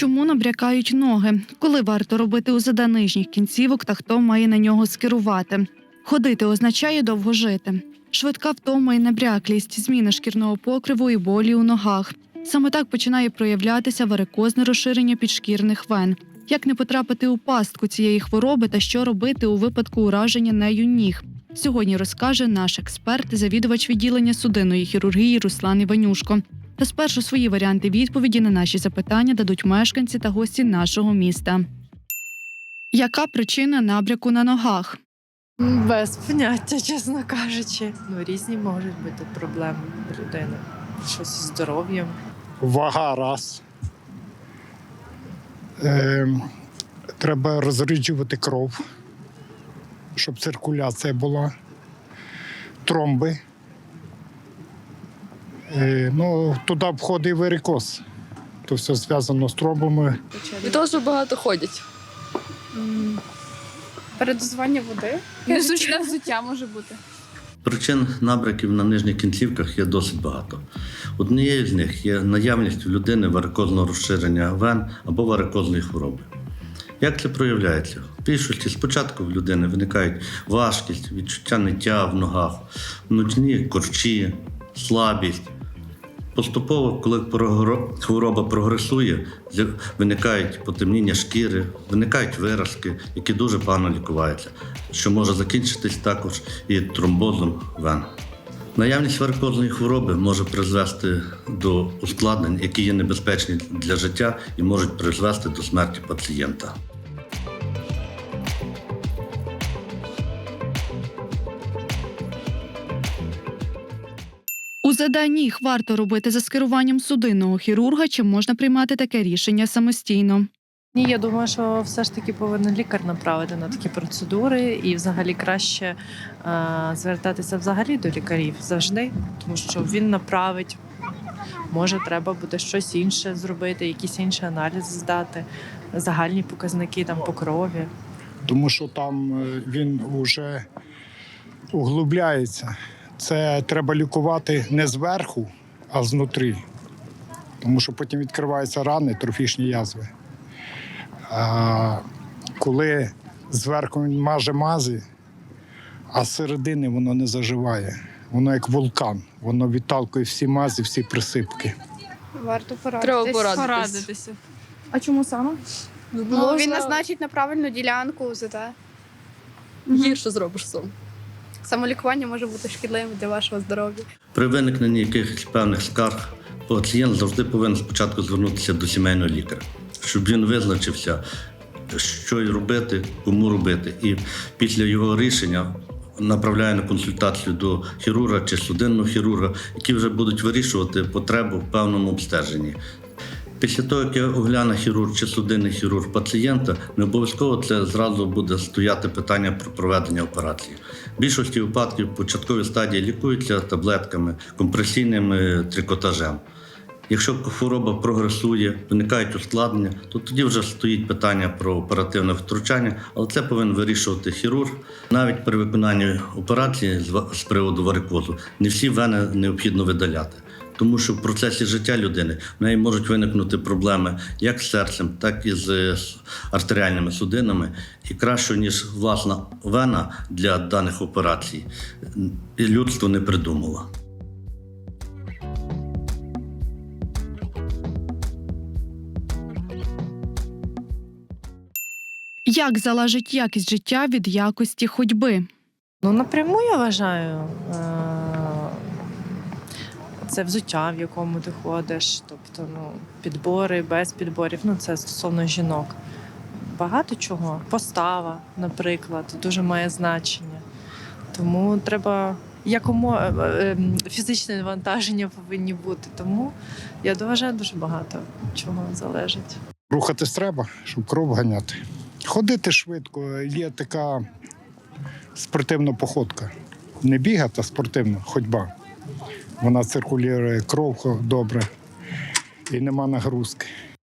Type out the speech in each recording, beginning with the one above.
Чому набрякають ноги? Коли варто робити УЗД нижніх кінцівок та хто має на нього скерувати? Ходити означає довго жити. Швидка втома і набряклість, зміна шкірного покриву і болі у ногах. Саме так починає проявлятися варикозне розширення підшкірних вен. Як не потрапити у пастку цієї хвороби та що робити у випадку ураження нею ніг? Сьогодні розкаже наш експерт, завідувач відділення судинної хірургії Руслан Іванюшко. Та спершу свої варіанти відповіді на наші запитання дадуть мешканці та гості нашого міста. Яка причина набряку на ногах? Без поняття, чесно кажучи. Ну, різні можуть бути проблеми у людини. Щось зі здоров'ям. Вага раз. Ем, треба розріджувати кров, щоб циркуляція була. Тромби. Е, ну, туди входить варикоз. То все зв'язано з тромбами. Від того, що багато ходять. Передозування води. Незручне взуття може бути. Причин набряків на нижніх кінцівках є досить багато. Однією з них є наявність у людини варикозного розширення вен або варикозної хвороби. Як це проявляється? В більшості спочатку в людини виникають важкість, відчуття ниття в ногах, ночні корчі, слабість. Поступово, коли хвороба прогресує, виникають потемніння шкіри, виникають виразки, які дуже погано лікуваються, що може закінчитись також і тромбозом вен. Наявність варикозної хвороби може призвести до ускладнень, які є небезпечні для життя і можуть призвести до смерті пацієнта. УЗД ніг варто робити за скеруванням судинного хірурга, чи можна приймати таке рішення самостійно? Ні, я думаю, що все ж таки повинен лікар направити на такі процедури, і взагалі краще е, звертатися взагалі до лікарів завжди, тому що він направить. Може, треба буде щось інше зробити, якісь інші аналізи здати, загальні показники там по крові. тому що там е, він вже углубляється. Це треба лікувати не зверху, а знутрі. Тому що потім відкриваються рани, трофічні язви. А коли зверху він маже мази, а з середини воно не заживає. Воно як вулкан, воно відталкує всі мазі, всі присипки. Варто порадитись. Треба порадитись. порадитися. А чому саме? Ну, Можна- він назначить на правильну ділянку УЗД. Гірше зробиш сам. Самолікування може бути шкідливим для вашого здоров'я. При виникненні якихось певних скарг пацієнт завжди повинен спочатку звернутися до сімейного лікаря, щоб він визначився, що й робити, кому робити. І після його рішення направляє на консультацію до хірурга чи судинного хірурга, які вже будуть вирішувати потребу в певному обстеженні. Після того, як я огляне хірург чи судинний хірург пацієнта, не обов'язково це зразу буде стояти питання про проведення операції. В більшості випадків в початковій стадії лікуються таблетками, компресійним трикотажем. Якщо хвороба прогресує, виникають ускладнення, то тоді вже стоїть питання про оперативне втручання, але це повинен вирішувати хірург. Навіть при виконанні операції з приводу варикозу не всі вени необхідно видаляти. Тому що в процесі життя людини в неї можуть виникнути проблеми як з серцем, так і з е, артеріальними судинами. І краще, ніж власна вена для даних операцій, і людство не придумало. Як залежить якість життя від якості ходьби? Ну, напряму я вважаю. Е, Це взуття, в якому ти ходиш, тобто ну, підбори, без підборів. Ну, це стосовно жінок. Багато чого. Постава, наприклад, дуже має значення. Тому треба якомога фізичне навантаження повинні бути. Тому я вважаю, дуже багато чого залежить. Рухатись треба, щоб кров ганяти. Ходити швидко, є така спортивна походка. Не бігати, а спортивна ходьба. Вона циркулює кров добре і нема нагрузки.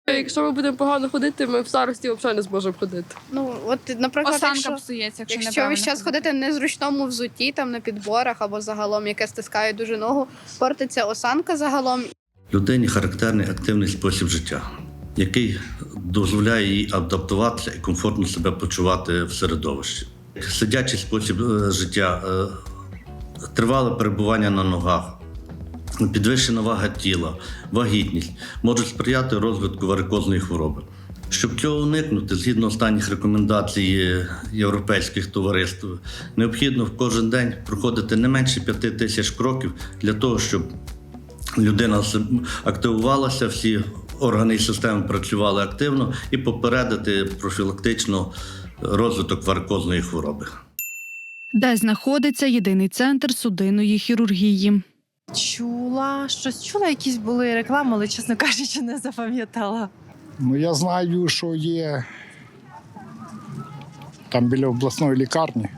Якщо ми будемо погано ходити, ми в старості взагалі не зможемо ходити. Ну, от, наприклад, Осанка якщо, псується, якщо, якщо весь час ходити в незручному взутті, там на підборах або загалом, яке стискає дуже ногу, портиться осанка загалом. Людині характерний активний спосіб життя. який дозволяє їй адаптуватися і комфортно себе почувати в середовищі. Сидячий спосіб е, життя, е, тривале перебування на ногах, підвищена вага тіла, вагітність можуть сприяти розвитку варикозної хвороби. Щоб цього уникнути, згідно останніх рекомендацій європейських товариств, необхідно в кожен день проходити не менше 5 тисяч кроків для того, щоб людина активувалася, всі органи і системи працювали активно і попередити профілактично розвиток варикозної хвороби. Де знаходиться єдиний центр судинної хірургії. Чула, щось чула, якісь були реклами, але, чесно кажучи, не запам'ятала. Ну, я знаю, що є там біля обласної лікарні.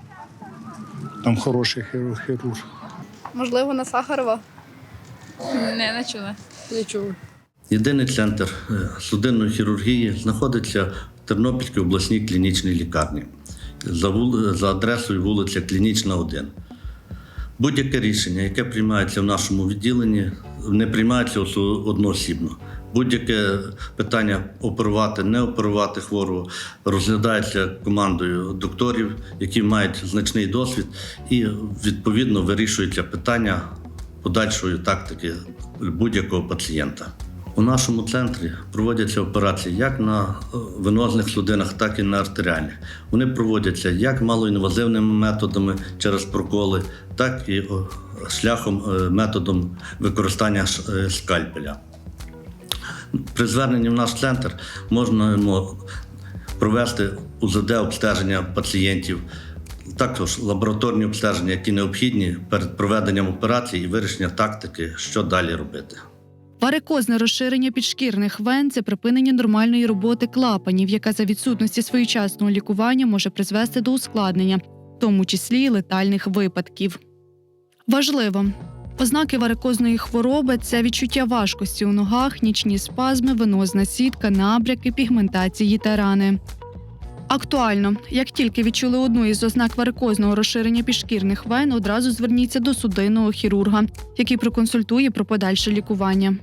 Там хороший хірург. хірург. Можливо, на Сахарова. Не, не чула. Не чув. Єдиний центр е, судинної хірургії знаходиться в Тернопільській обласній клінічній лікарні за, вул- за адресою вулиця Клінічна 1. Будь-яке рішення, яке приймається в нашому відділенні, не приймається одноосібно. Будь-яке питання оперувати, не оперувати хворого розглядається командою докторів, які мають значний досвід, і відповідно вирішується питання подальшої тактики будь-якого пацієнта. У нашому центрі проводяться операції як на е, венозних судинах, так і на артеріальних. Вони проводяться як малоінвазивними методами через проколи, так і шляхом е, методом використання е, скальпеля. При зверненні в наш центр можна провести УЗД обстеження пацієнтів, також лабораторні обстеження, які необхідні перед проведенням операції і вирішення тактики, що далі робити. Варикозне розширення підшкірних вен це припинення нормальної роботи клапанів, яка за відсутності своєчасного лікування може призвести до ускладнення, в тому числі й летальних випадків. Важливо. Ознаки варикозної хвороби це відчуття важкості у ногах, нічні спазми, венозна сітка, набряки, пігментації та рани. Актуально, як тільки відчули одну із ознак варикозного розширення підшкірних вен, одразу зверніться до судинного хірурга, який проконсультує про подальше лікування.